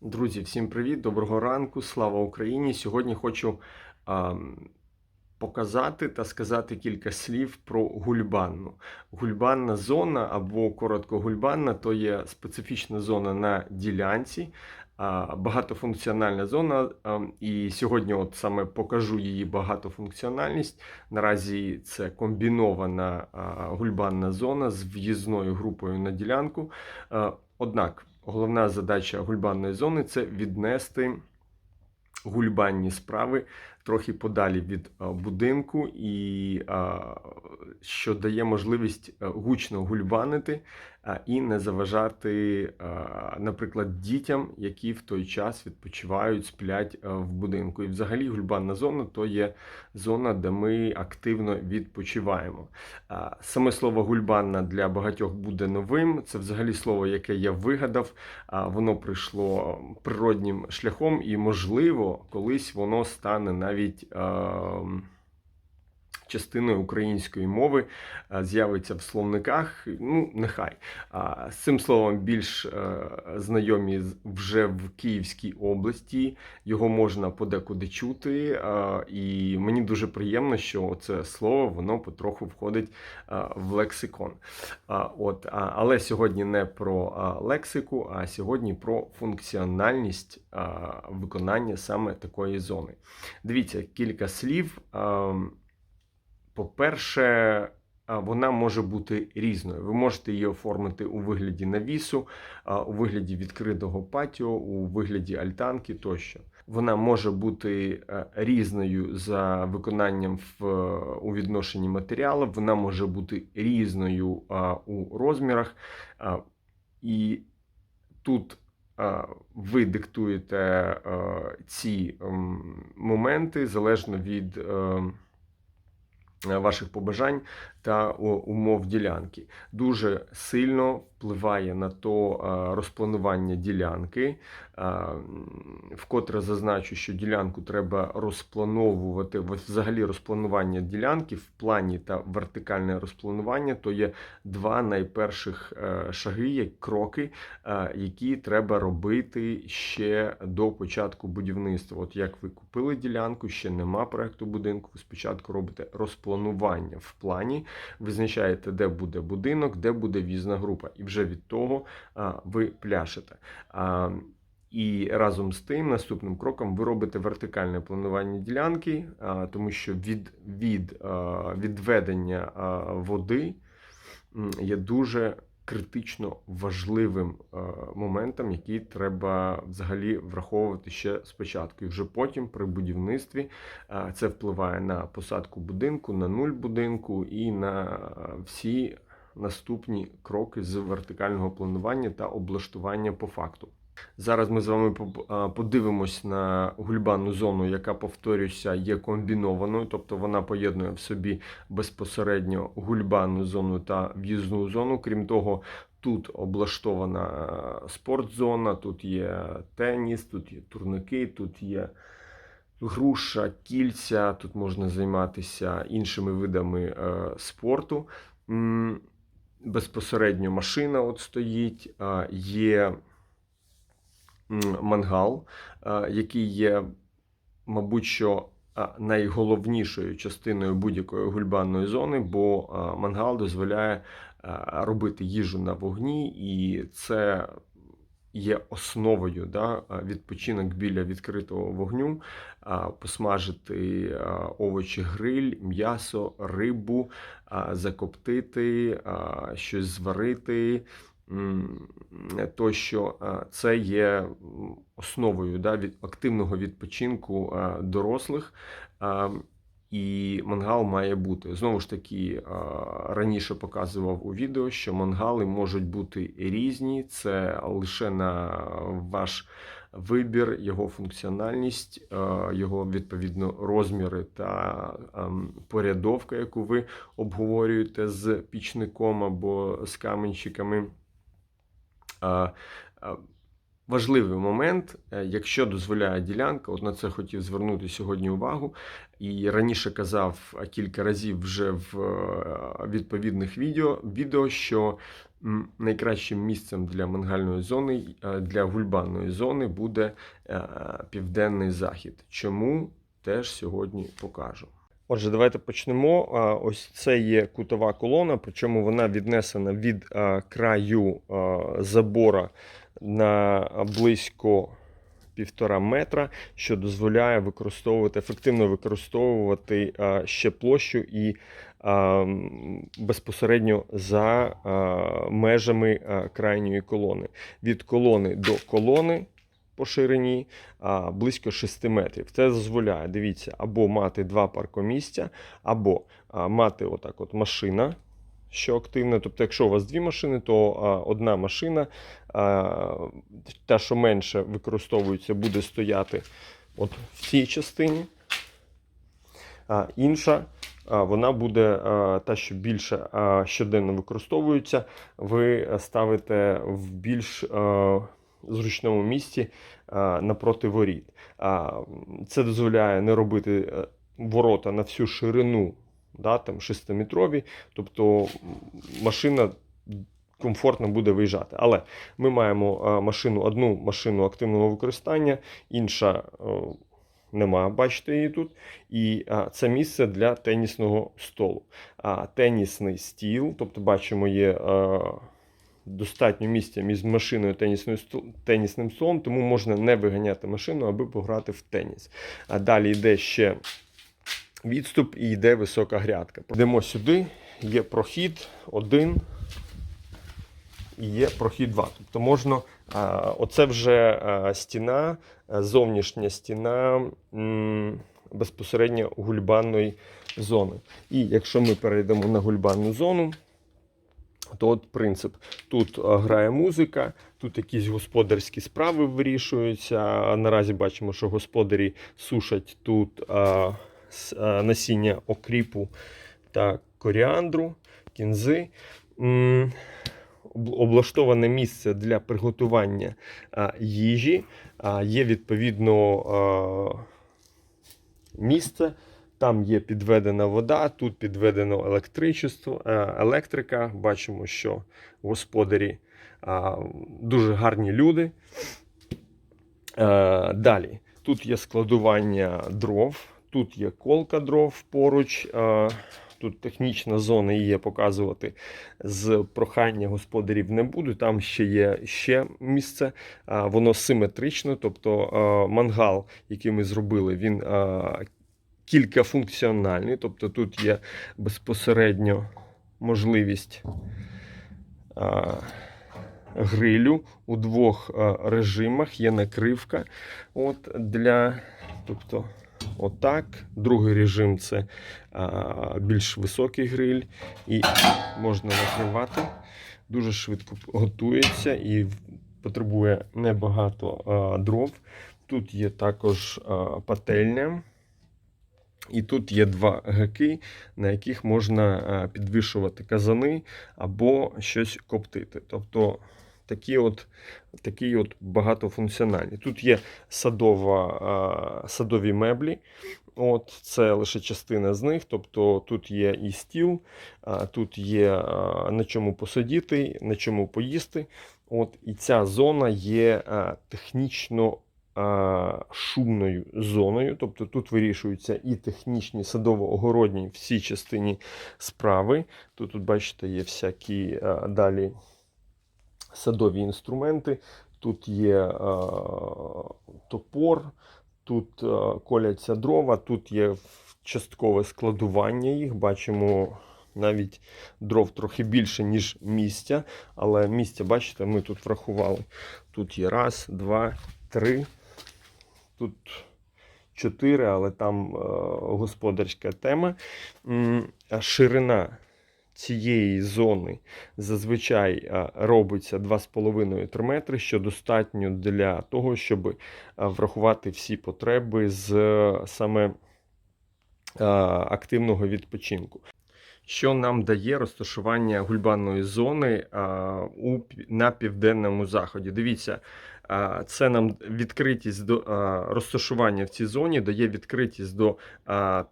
Друзі, всім привіт, доброго ранку, слава Україні! Сьогодні хочу а, показати та сказати кілька слів про гульбанну. Гульбанна зона або коротко гульбанна то є специфічна зона на ділянці, багатофункціональна зона. І сьогодні от саме покажу її багатофункціональність. Наразі це комбінована гульбанна зона з в'їзною групою на ділянку. Однак головна задача гульбанної зони це віднести гульбанні справи трохи подалі від будинку, і що дає можливість гучно гульбанити і не заважати, наприклад, дітям, які в той час відпочивають, сплять в будинку. І взагалі гульбанна зона то є зона, де ми активно відпочиваємо. Саме слово гульбанна для багатьох буде новим. Це взагалі слово, яке я вигадав. Воно прийшло природнім шляхом, і, можливо, колись воно стане навіть. А, Частиною української мови з'явиться в словниках. Ну, нехай. З цим словом більш е, знайомі вже в Київській області. Його можна подекуди чути. І мені дуже приємно, що це слово воно потроху входить в лексикон. От, але сьогодні не про лексику, а сьогодні про функціональність виконання саме такої зони. Дивіться, кілька слів. По-перше, вона може бути різною. Ви можете її оформити у вигляді навісу, у вигляді відкритого патіо, у вигляді альтанки тощо. Вона може бути е, різною за виконанням в, у відношенні матеріалу, вона може бути різною у розмірах. І тут ви диктуєте е, ці моменти залежно від. Е, Ваших побажань та умов ділянки дуже сильно впливає на то е, розпланування ділянки. Е, Вкотре зазначу, що ділянку треба розплановувати. Взагалі розпланування ділянки в плані та вертикальне розпланування то є два найперших е, шаги, кроки, які треба робити ще до початку будівництва. От як ви купили ділянку, ще нема проекту будинку. Ви спочатку робите розпланування в плані, визначаєте, де буде будинок, де буде в'їзна група, і вже від того ви пляшете. І разом з тим, наступним кроком ви робите вертикальне планування ділянки, тому що від, від відведення води є дуже критично важливим е, моментом, який треба взагалі враховувати ще спочатку. І вже потім при будівництві е, це впливає на посадку будинку, на нуль будинку і на е, всі наступні кроки з вертикального планування та облаштування по факту. Зараз ми з вами подивимось на гульбанну зону, яка, повторюся, є комбінованою, тобто вона поєднує в собі безпосередньо гульбанну зону та в'їзну зону. Крім того, тут облаштована спортзона, тут є теніс, тут є турники, тут є груша, кільця, тут можна займатися іншими видами спорту. Безпосередньо машина от стоїть, є мангал, е, який є, мабуть, що найголовнішою частиною будь-якої гульбанної зони, бо мангал дозволяє робити їжу на вогні, і це є основою да, відпочинок біля відкритого вогню, посмажити овочі, гриль, м'ясо, рибу, закоптити, щось зварити. М, Тощо а, це є основою да, від активного відпочинку дорослих. І мангал має бути. Знову ж таки, раніше показував у відео, що мангали можуть бути різні. Це лише на ваш вибір, його функціональність, його відповідно розміри та порядовка, яку ви обговорюєте з пічником або з каменщиками. Важливий момент, е, якщо дозволяє ділянка, от на це хотів звернути сьогодні увагу. І раніше казав кілька разів вже в е, відповідних відео, відео що найкращим місцем для мангальної зони, е, для гульбанної зони буде південний захід. Чому теж сьогодні покажу. Отже, давайте почнемо. Ось це є кутова колона, причому вона віднесена від краю забора на близько півтора метра, що дозволяє використовувати ефективно використовувати ще площу і безпосередньо за межами крайньої колони. Від колони до колони по ширині а, близько 6 метрів. Це дозволяє, дивіться, або мати два паркомісця, або а, мати отак от машина, що активна. Тобто, якщо у вас дві машини, то а, одна машина, а, та, що менше використовується, буде стояти от в цій частині. А інша, вона буде та, що більше щоденно використовується, ви ставите в більш зручному місці напроти воріт. Це дозволяє не робити е, ворота на всю ширину, да, там 6-метрові, тобто машина комфортно буде виїжджати. Але ми маємо машину, одну машину активного використання, інша о, нема, бачите її тут. І це місце для тенісного столу. Тенісний стіл, тобто бачимо, є. Достатньо місця між машиною і тенісним столом, тому можна не виганяти машину, аби пограти в теніс. А далі йде ще відступ і йде висока грядка. Йдемо сюди, є прохід один і є прохід два. Тобто можна, а, оце вже а, стіна, зовнішня стіна м, безпосередньо гульбанної зони. І якщо ми перейдемо на гульбанну зону, то от принцип. Тут грає музика, тут якісь господарські справи вирішуються. Наразі бачимо, що господарі сушать тут а, с- а, насіння окріпу та коріандру, кінзи. Облаштоване місце для приготування а, їжі. А, Є відповідно а, місце. Там є підведена вода, тут підведено електричество, е, електрика. Бачимо, що господарі дуже гарні люди. Е, Далі, тут є складування дров, тут є колка дров поруч. е, Тут технічна зона її показувати з прохання господарів не буду. Там ще є ще місце. Воно симетрично, тобто е, мангал, який ми зробили, він е, кількафункціональний, тобто тут є безпосередньо можливість а, грилю у двох а, режимах. Є накривка от, для, тобто, отак. Другий режим це а, більш високий гриль, і можна накривати. Дуже швидко готується і потребує небагато а, дров. Тут є також а, пательня. І тут є два гаки, на яких можна е, підвішувати казани або щось коптити. Тобто такі от, такі от багатофункціональні. Тут є садова, е, садові меблі. От, це лише частина з них. Тобто тут є і стіл, тут є на чому посидіти, на чому поїсти. От, і ця зона є технічно шумною зоною. Тобто тут вирішуються і технічні садово-огородні всі частині справи. Тут, тут бачите, є всякі далі садові інструменти. Тут є а, топор, тут коляться дрова, тут є часткове складування їх. Бачимо. Навіть дров трохи більше, ніж місця, але місця, бачите, ми тут врахували. Тут є раз, два, три, тут чотири, але там е, господарська тема. Ширина цієї зони зазвичай е, робиться 2,5-3 метри, що достатньо для того, щоб е, врахувати всі потреби з саме активного відпочинку. Що нам дає розташування гульбанної зони у, на південному заході? Дивіться, Це нам відкритість до розташування в цій зоні дає відкритість до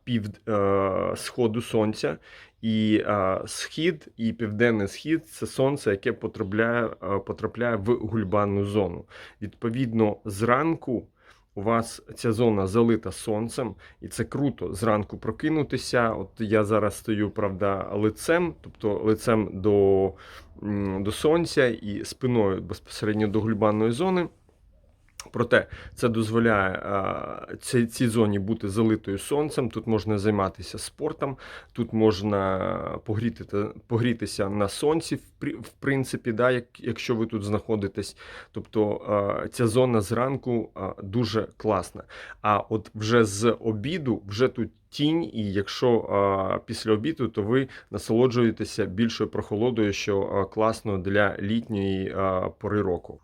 пів е, сходу сонця. І а, схід і південний схід це сонце, яке потрапляє, а, потрапляє в гульбанну зону. Відповідно, зранку у вас ця зона залита сонцем, і це круто зранку прокинутися. От я зараз стою, правда, лицем, тобто лицем до, до сонця і спиною безпосередньо до гульбанної зони. Проте це дозволяє цій, цій зоні бути залитою сонцем. Тут можна займатися спортом, тут можна погріти, погрітися на сонці, в, принципі, да, як, якщо ви тут знаходитесь. Тобто ця зона зранку дуже класна. А от вже з обіду, вже тут тінь, і якщо після обіду, то ви насолоджуєтеся більшою прохолодою, що класно для літньої пори року.